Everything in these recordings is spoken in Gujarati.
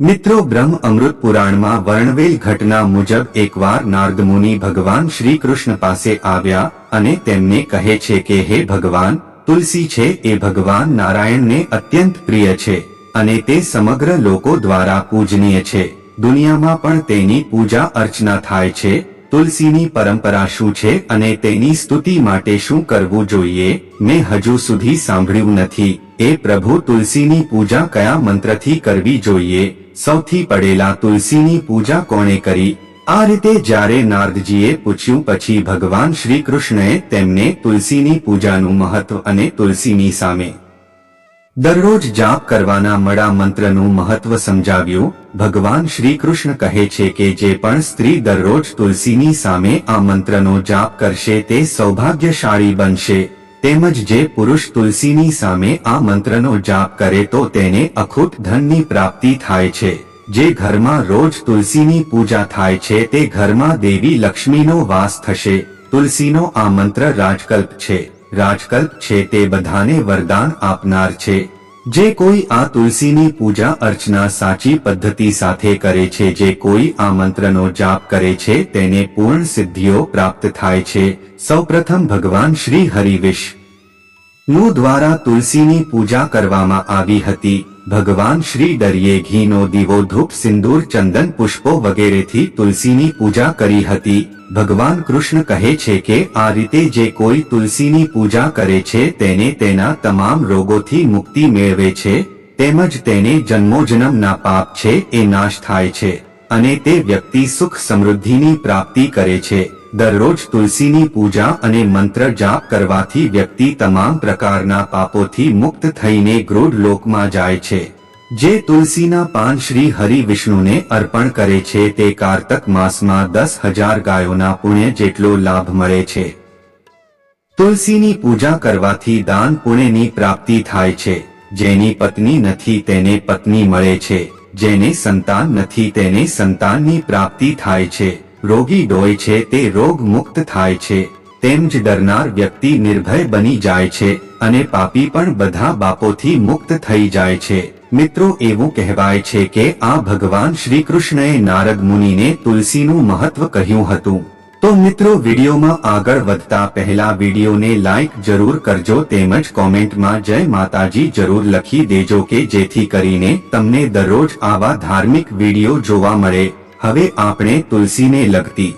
મિત્રો, બ્રહ્મ અમૃત પુરાણમાં વર્ણવેલ ઘટના મુજબ એકવાર નારદ મુનિ ભગવાન શ્રી કૃષ્ણ પાસે આવ્યા અને તેમને કહે છે કે, હે ભગવાન, તુલસી છે, એ ભગવાન નારાયણને અત્યંત પ્રિય છે અને તે સમગ્ર લોકો દ્વારા પૂજનીય છે. દુનિયામાં પણ તેની પૂજા અર્ચના થાય છે તુલસીની પરંપરા શું છે અને તેની સ્તુતિ માટે શું કરવું જોઈએ, મેં હજુ સુધી સાંભળ્યું નથી. એ પ્રભુ તુલસીની પૂજા કયા મંત્રથી કરવી જોઈએ? સૌથી પડેલા તુલસીની પૂજા કોણે કરી? આ રીતે જ્યારે નારદજીએ પૂછ્યું પછી ભગવાન શ્રી કૃષ્ણએ તેમને તુલસીની પૂજાનું મહત્વ અને તુલસીની સામે દરરોજ જાપ કરવાના મળા મંત્રનું મહત્વ સમજાવ્યું. ભગવાન શ્રી કૃષ્ણ કહે છે કે જે પણ સ્ત્રી દરરોજ તુલસીની સામે આ મંત્રનો જાપ કરશે તે સૌભાગ્યશાળી બનશે. તેમજ જે પુરુષ તુલસીની સામે આ મંત્રનો જાપ કરે તો તેને અખૂટ ધનની પ્રાપ્તિ થાય છે. જે ઘરમાં રોજ તુલસીની પૂજા થાય છે તે ઘરમાં દેવી લક્ષ્મીનો વાસ થશે. તુલસીનો આ મંત્ર રાજકલ્પ છે. રાજકલ્પ છે તે બધાને વરદાન આપનાર છે. જે કોઈ આ તુલસીની પૂજા અર્ચના સાચી પદ્ધતિ સાથે કરે છે, જે કોઈ આ મંત્રનો જાપ કરે છે, તેને પૂર્ણ સિદ્ધિઓ પ્રાપ્ત થાય છે. સૌપ્રથમ ભગવાન શ્રી હરિવિશ નું દ્વારા તુલસીની પૂજા કરવામાં આવી હતી. ભગવાન શ્રી દરિયે ઘીનો દીવો, ધૂપ, સિંદૂર, ચંદન, પુષ્પો વગેરેથી તુલસીની પૂજા કરી હતી. ભગવાન કૃષ્ણ કહે છે કે, આ રીતે જે કોઈ તુલસીની પૂજા કરે છે તેને તેના તમામ રોગોથી મુક્તિ મેળવે છે, તેમજ તેને જન્મોજન્મના પાપ છે એ નાશ થાય છે, અને તે વ્યક્તિ સુખ સમૃદ્ધિની પ્રાપ્તિ કરે છે. દરરોજ તુલસીની પૂજા અને મંત્ર જાપ કરવાથી વ્યક્તિ તમામ પ્રકારના પાપોથી મુક્ત થઈને ગૃઢ લોકમાં જાય છે. જે તુલસીના પાન શ્રી હરિ વિષ્ણુને અર્પણ કરે છે તે કારતક માસમાં દસ હજાર ગાયોના પુણ્ય જેટલો લાભ મળે છે. તુલસીની પૂજા કરવાથી દાન પુણ્યની પ્રાપ્તિ થાય છે. જેની પત્ની નથી તેને પત્ની મળે છે. જેને સંતાન નથી તેને સંતાનની પ્રાપ્તિ થાય છે. રોગી ડોય છે, તે રોગ મુક્ત થાય છે. તેમ ડરનાર વ્યક્તિ નિર્ભય બની જાય છે અને પાપી પણ બધા બાપોથી મુક્ત થઈ જાય છે. મિત્રો, એવું કહેવાય છે કે આ ભગવાન શ્રી કૃષ્ણએ નારદ મુનિને તુલસીનું મહત્વ કહ્યું હતું. તો મિત્રો, વિડીયોમાં આગળ વધતા પહેલા વિડીયોને લાઈક જરૂર કરજો તેમજ કોમેન્ટમાં જય માતાજી જરૂર લખી દેજો કે જેથી કરીને તમને દરરોજ આવા ધાર્મિક વીડિયો જોવા મળે. હવે આપણે તુલસીને લગતી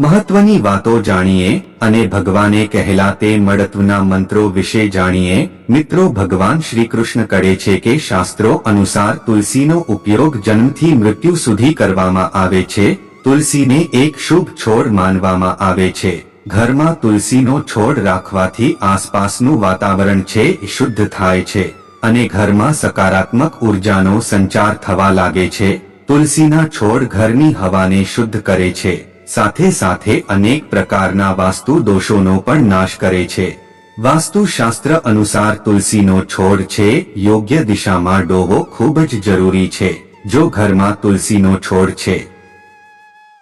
મહત્વની વાતો જાણીએ અને ભગવાને કહેલા તે મળત્વના મંત્રો વિશે જાણીએ. મિત્રો, ભગવાન શ્રી કૃષ્ણ કહે છે કે શાસ્ત્રો અનુસાર તુલસીનો ઉપયોગ જન્મથી મૃત્યુ સુધી કરવામાં આવે છે. તુલસીને એક શુભ છોડ માનવામાં આવે છે. ઘરમાં તુલસીનો છોડ રાખવાથી આસપાસનું વાતાવરણ છે શુદ્ધ થાય છે અને ઘરમાં સકારાત્મક ઉર્જાનો સંચાર થવા લાગે છે. તુલસીના છોડ ઘરની હવાને શુદ્ધ કરે છે. સાથે સાથે અનેક પ્રકારના વાસ્તુ દોષોનો પણ નાશ કરે છે. વાસ્તુશાસ્ત્ર અનુસાર તુલસીનો છોડ છે, યોગ્ય દિશામાં ડોવો ખૂબ જ જરૂરી છે, જો ઘરમાં તુલસીનો છોડ છે.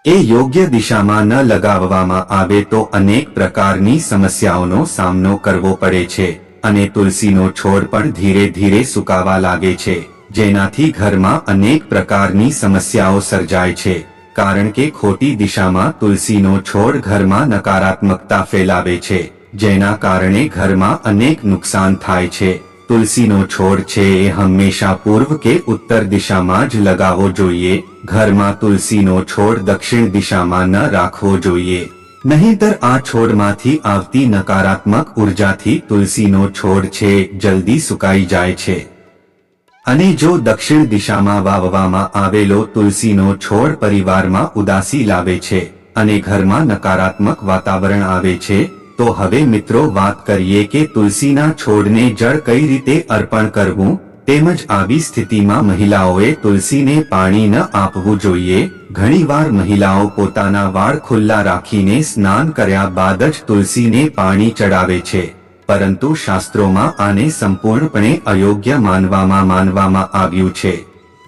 એ યોગ્ય દિશામાં ન લગાવવામાં આવે તો અનેક પ્રકારની સમસ્યાઓનો સામનો કરવો પડે છે, અને તુલસીનો છોડ પણ ધીરે ધીરે સુકાવા લાગે છે. જેનાથી ઘરમાં અનેક પ્રકારની સમસ્યાઓ સર્જાય છે. કારણ કે ખોટી દિશામાં તુલસીનો છોડ ઘરમાં નકારાત્મકતા ફેલાવે છે, જેના કારણે ઘરમાં અનેક નુકસાન થાય છે. તુલસીનો છોડ છે એ હંમેશા પૂર્વ કે ઉત્તર દિશામાં જ લગાવવો જોઈએ, ઘરમાં તુલસીનો છોડ દક્ષિણ દિશામાં ન રાખવો જોઈએ. નહીંતર આ છોડમાંથી આવતી નકારાત્મક ઉર્જાથી તુલસીનો છોડ છે, જલ્દી સુકાઈ જાય છે. અને જો દક્ષિણ દિશામાં વાવવામાં આવેલો તુલસીનો છોડ પરિવારમાં ઉદાસી લાવે છે અને ઘરમાં નકારાત્મક વાતાવરણ આવે છે, તો હવે મિત્રો વાત કરીએ કે તુલસીના છોડને જળ કઈ રીતે અર્પણ કરવું, તેમજ આવી સ્થિતિમાં મહિલાઓએ તુલસીને પાણી ન આપવું જોઈએ. ઘણીવાર મહિલાઓ પોતાના વાળ ખુલ્લા રાખીને સ્નાન કર્યા બાદ જ તુલસીને પાણી ચડાવે છે. પરંતુ શાસ્ત્રોમાં આને સંપૂર્ણપણે અયોગ્ય માનવામાં માનવામાં આવ્યું છે.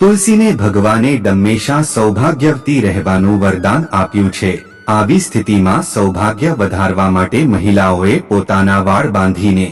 તુલસીને ભગવાને હંમેશા સૌભાગ્યવતી રહેવાનું વરદાન આપ્યું છે. આવી સ્થિતિમાં સૌભાગ્ય વધારવા માટે મહિલાઓએ પોતાના વાળ બાંધીને,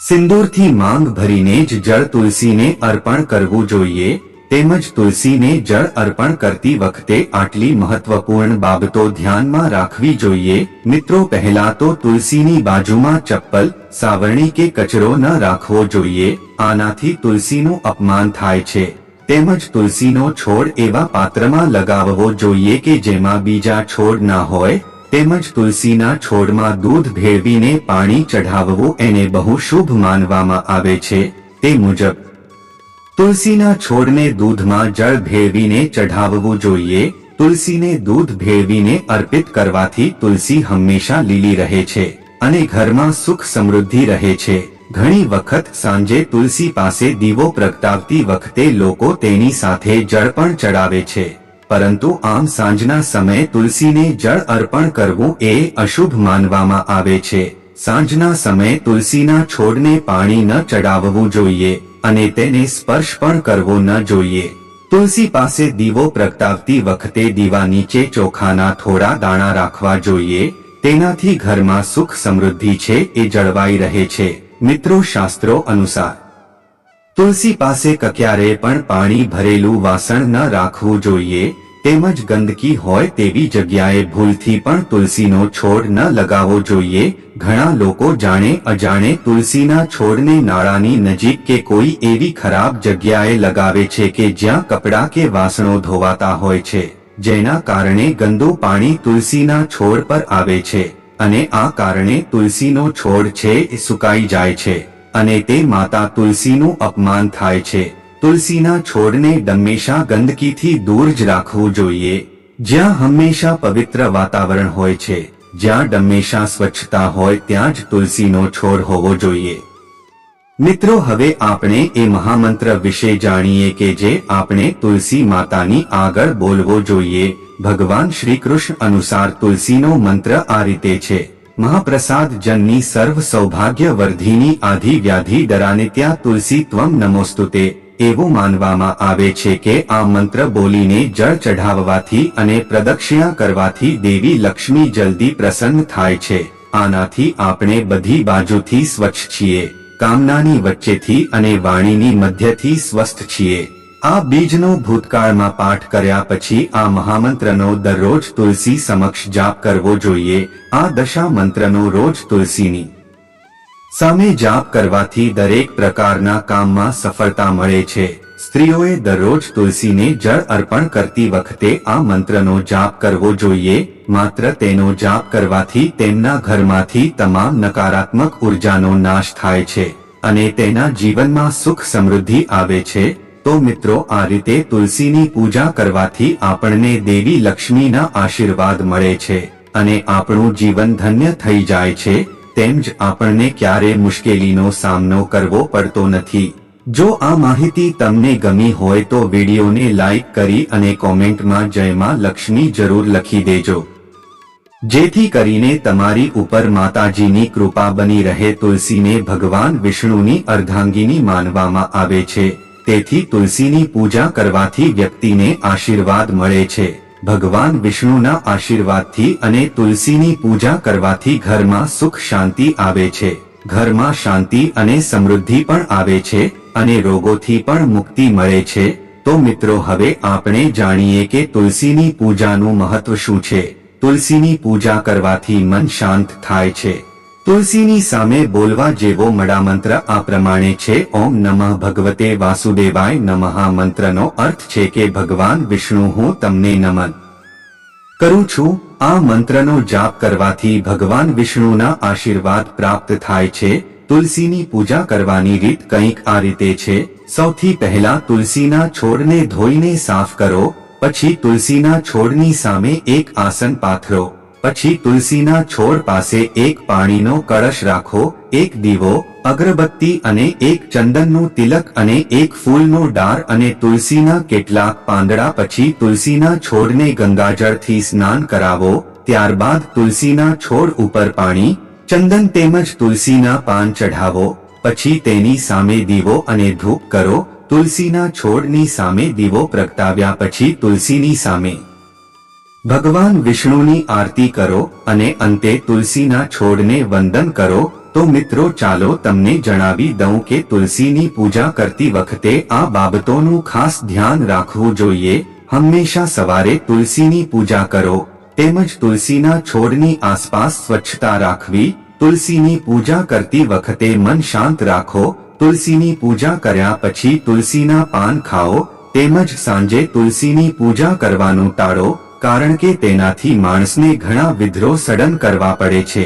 સિંદૂરથી માંગ ભરીને જ જળ તુલસીને અર્પણ કરવું જોઈએ. તેમજ તુલસીને જળ અર્પણ કરતી વખતે આટલી મહત્વપૂર્ણ બાબતો ધ્યાનમાં રાખવી જોઈએ. મિત્રો, પહેલા તો તુલસીની બાજુમાં ચપ્પલ, સાવરણી કે કચરો ન રાખવો જોઈએ. આનાથી તુલસીનું અપમાન થાય છે. તેમજ તુલસીનો છોડ એવા પાત્રમાં લગાવવો જોઈએ કે જેમાં બીજા છોડ ના હોય. તેમજ તુલસીના છોડમાં દૂધ ભેળવીને પાણી ચઢાવવું એને બહુ શુભ માનવામાં આવે છે. તે મુજબ તુલસીના છોડને દૂધમાં જળ ભેળવીને ચઢાવવું જોઈએ. તુલસીને દૂધ ભેળવીને અર્પિત કરવાથી તુલસી હંમેશા લીલી રહે છે અને ઘરમાં સુખ સમૃદ્ધિ રહે છે. ઘણી વખત સાંજે તુલસી પાસે દીવો પ્રગટાવતી વખતે લોકો તેની સાથે જળ પણ ચડાવે છે. પરંતુ આમ સાંજના સમયે તુલસીને જળ અર્પણ કરવું એ અશુભ માનવામાં આવે છે. સાંજના સમયે તુલસીના છોડને પાણી ન ચડાવવું જોઈએ. અને તેને સ્પર્શ પણ કરવો ન જોઈએ. તુલસી પાસે દીવો પ્રગટાવતી વખતે દીવા નીચે ચોખાના થોડા દાણા રાખવા જોઈએ. તેનાથી ઘરમાં સુખ સમૃદ્ધિ છે એ જળવાઈ રહે છે. મિત્રો શાસ્ત્રો અનુસાર, તુલસી પાસે કક્યારે પણ પાણી ભરેલું વાસણ ન રાખવું જોઈએ. તેમજ ગંદકી હોય તેવી જગ્યાએ ભૂલથી પણ તુલસીનો છોડ ન લગાવવો જોઈએ. ઘણા લોકો જાણે અજાણે તુલસીના છોડને નાળાની નજીક કે કોઈ એવી ખરાબ જગ્યાએ લગાવે છે કે જ્યાં કપડાં કે વાસણો ધોવાતા હોય છે, જેના કારણે ગંદુ પાણી તુલસીના છોડ પર આવે છે અને આ કારણે તુલસીનો છોડ છે એ સુકાઈ જાય છે અને તે માતા તુલસીનું અપમાન થાય છે. તુલસીના છોડને હંમેશા ગંદકીથી દૂર જ રાખવું જોઈએ. જ્યાં હંમેશા પવિત્ર વાતાવરણ હોય છે, જ્યાં હંમેશા સ્વચ્છતા હોય ત્યાં જ તુલસીનો છોડ હોવો જોઈએ. મિત્રો, હવે આપણે એ મહામંત્ર વિશે જાણીએ કે જે આપણે તુલસી માતાની આગળ બોલવો જોઈએ. ભગવાન શ્રી કૃષ્ણ અનુસાર તુલસીનો મંત્ર આ રીતે છે. મહાપ્રસાદ જનની સર્વ સૌભાગ્ય વર્ધિની આધિ વ્યાધિ ડરાને ત્યાં તુલસી ત્વમ નમોસ્તુતે. એવું માનવામાં આવે છે કે આ મંત્ર બોલીને જળ ચઢાવવાથી અને પ્રદક્ષિણા કરવાથી દેવી લક્ષ્મી જલ્દી પ્રસન્ન થાય છે. આનાથી આપણે બધી બાજુથી સ્વચ્છ છીએ, કામનાની વચ્ચેથી અને વાણીની મધ્યથી સ્વસ્થ છીએ. આ બીજનો ભૂતકાળમાં પાઠ કર્યા પછી આ મહામંત્રનો દરરોજ તુલસી સમક્ષ જાપ કરવો જોઈએ. આ દશા મંત્રનો રોજ તુલસીની સામે જાપ કરવાથી દરેક પ્રકારના કામમાં સફળતા મળે છે. સ્ત્રીઓએ દરરોજ તુલસીને જળ અર્પણ કરતી વખતે આ મંત્રનો જાપ કરવો જોઈએ, માત્ર તેનો જાપ કરવાથી તેમના ઘરમાંથી તમામ નકારાત્મક ઉર્જાનો નાશ થાય છે અને તેના જીવનમાં સુખ સમૃદ્ધિ આવે છે. તો મિત્રો, આ રીતે તુલસીની પૂજા કરવાથી આપણને દેવી લક્ષ્મીના આશીર્વાદ મળે છે અને આપણું જીવન ધન્ય થઈ જાય છે. તેમજ આપણને ક્યારે મુશ્કેલીનો સામનો કરવો પડતો નથી. જો આ માહિતી તમને ગમી હોય તો વિડીયોને લાઈક કરી અને કોમેન્ટમાં જયમાં લક્ષ્મી જરૂર લખી દેજો. જેથી કરીને તમારી ઉપર માતાજીની કૃપા બની રહે તુલસીને ભગવાન વિષ્ણુની અર્ધાંગીની માનવામાં આવે છે. તેથી તુલસીની પૂજા કરવાથી વ્યક્તિને આશીર્વાદ મળે છે. ભગવાન વિષ્ણુના આશીર્વાદથી અને તુલસીની પૂજા કરવાથી ઘરમાં સુખ શાંતિ આવે છે. ઘરમાં શાંતિ અને સમૃદ્ધિ પણ આવે છે અને રોગોથી પણ મુક્તિ મળે છે. તો મિત્રો, હવે આપણે જાણીએ કે તુલસીની પૂજાનું મહત્વ શું છે. તુલસીની પૂજા કરવાથી મન શાંત થાય છે. તુલસીની સામે બોલવા જેવો મડામંત્ર આ પ્રમાણે છે, ઓમ નમઃ ભગવતે વાસુદેવાય નમઃ મંત્રનો અર્થ છે કે ભગવાન વિષ્ણુ હું તમને નમન કરું છું. આ મંત્રનો જાપ કરવાથી ભગવાન વિષ્ણુના આશીર્વાદ પ્રાપ્ત થાય છે. તુલસીની પૂજા કરવાની રીત કંઈક આ રીતે છે. સૌથી પહેલા તુલસીના છોડને ધોઈને સાફ કરો, પછી તુલસીના છોડની સામે એક આસન પાથરો પછી તુલસીના છોડ પાસે એક પાણીનો કળશ રાખો, એક દીવો, અગરબત્તી અને એક ચંદનનું તિલક અને એક ફૂલનો ડાર અને તુલસીના કેટલાક પાંદડા પછી તુલસીના છોડને ગંગાજળથી સ્નાન કરાવો, ત્યારબાદ તુલસીના છોડ ઉપર પાણી, ચંદન તેમજ તુલસીના પાન ચઢાવો, પછી તેની સામે દીવો અને ધૂપ કરો, તુલસીના છોડની સામે દીવો પ્રગટાવ્યા પછી તુલસીની સામે. ભગવાન વિષ્ણુની આરતી કરો અને અંતે તુલસીના છોડને વંદન કરો, તો મિત્રો ચાલો તમને જણાવી દઉં કે તુલસીની પૂજા કરતી વખતે આ બાબતોનું ખાસ ધ્યાન રાખવું જોઈએ. હંમેશા સવારે તુલસીની પૂજા કરો, તેમજ તુલસીના છોડની આસપાસ સ્વચ્છતા રાખવી. તુલસીની પૂજા કરતી વખતે મન શાંત રાખો, તુલસીની પૂજા કર્યા પછી તુલસીના પાન ખાઓ, તેમજ સાંજે તુલસીની પૂજા કરવાનું ટાળો. કારણ કે તેનાથી માણસને ઘણા વિદ્રોહ સડન કરવા પડે છે.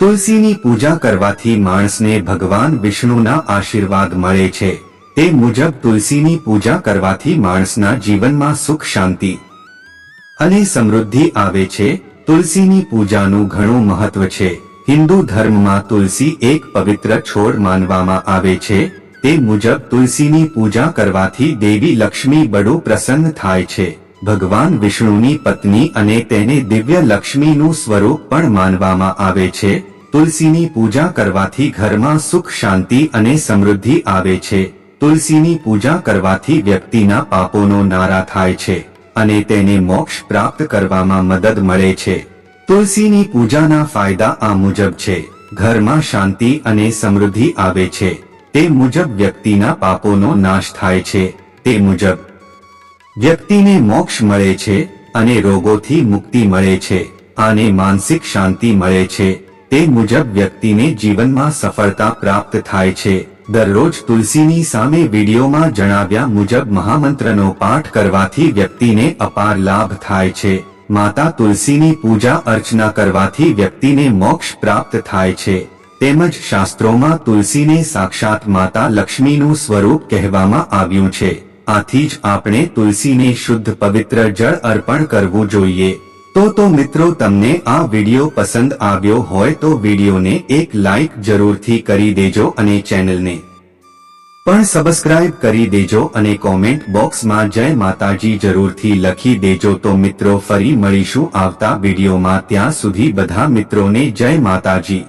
તુલસીની પૂજા કરવાથી માણસને ભગવાન વિષ્ણુના આશીર્વાદ મળે છે. તે મુજબ તુલસીની પૂજા કરવાથી માણસના જીવનમાં સુખ શાંતિ અને સમૃદ્ધિ આવે છે. તુલસીની પૂજાનું ઘણું મહત્વ છે. હિન્દુ ધર્મમાં તુલસી એક પવિત્ર છોડ માનવામાં આવે છે. તે મુજબ તુલસીની પૂજા કરવાથી દેવી લક્ષ્મી બડું પ્રસન્ન થાય છે. ભગવાન વિષ્ણુની પત્ની અને તેને દિવ્ય લક્ષ્મીનું સ્વરૂપ પણ માનવામાં આવે છે. તુલસીની પૂજા કરવાથી ઘરમાં સુખ, શાંતિ અને સમૃદ્ધિ આવે છે. તુલસીની પૂજા કરવાથી વ્યક્તિના પાપોનો નારા થાય છે અને તેને મોક્ષ પ્રાપ્ત કરવામાં મદદ મળે છે. તુલસીની પૂજાના ફાયદા આ મુજબ છે. ઘરમાં શાંતિ અને સમૃદ્ધિ આવે છે. તે મુજબ વ્યક્તિના પાપોનો નાશ થાય છે. તે મુજબ વ્યક્તિને મોક્ષ મળે છે અને રોગોથી મુક્તિ મળે છે, આને માનસિક શાંતિ મળે છે. તે મુજબ વ્યક્તિને જીવનમાં સફળતા પ્રાપ્ત થાય છે. દરરોજ તુલસીની સામે વિડીયોમાં જણાવ્યા મુજબ મહામંત્રનો પાઠ કરવાથી વ્યક્તિને અપાર લાભ થાય છે. માતા તુલસીની પૂજા અર્ચના કરવાથી વ્યક્તિને મોક્ષ પ્રાપ્ત થાય છે. તેમજ શાસ્ત્રોમાં તુલસીને સાક્ષાત માતા લક્ષ્મીનું સ્વરૂપ કહેવામાં આવ્યું છે. આથી જ આપણે તુલસીને શુદ્ધ પવિત્ર જળ અર્પણ કરવું જોઈએ. તો તો મિત્રો તમને આ વીડિયો પસંદ આવ્યો હોય તો વિડીયોને એક લાઈક જરૂરથી કરી દેજો અને ચેનલને પણ સબસ્ક્રાઇબ કરી દેજો અને કોમેન્ટ બોક્સમાં જય માતાજી જરૂરથી લખી દેજો. તો મિત્રો ફરી મળીશું આવતા વિડીયોમાં ત્યાં સુધી બધા મિત્રોને જય માતાજી.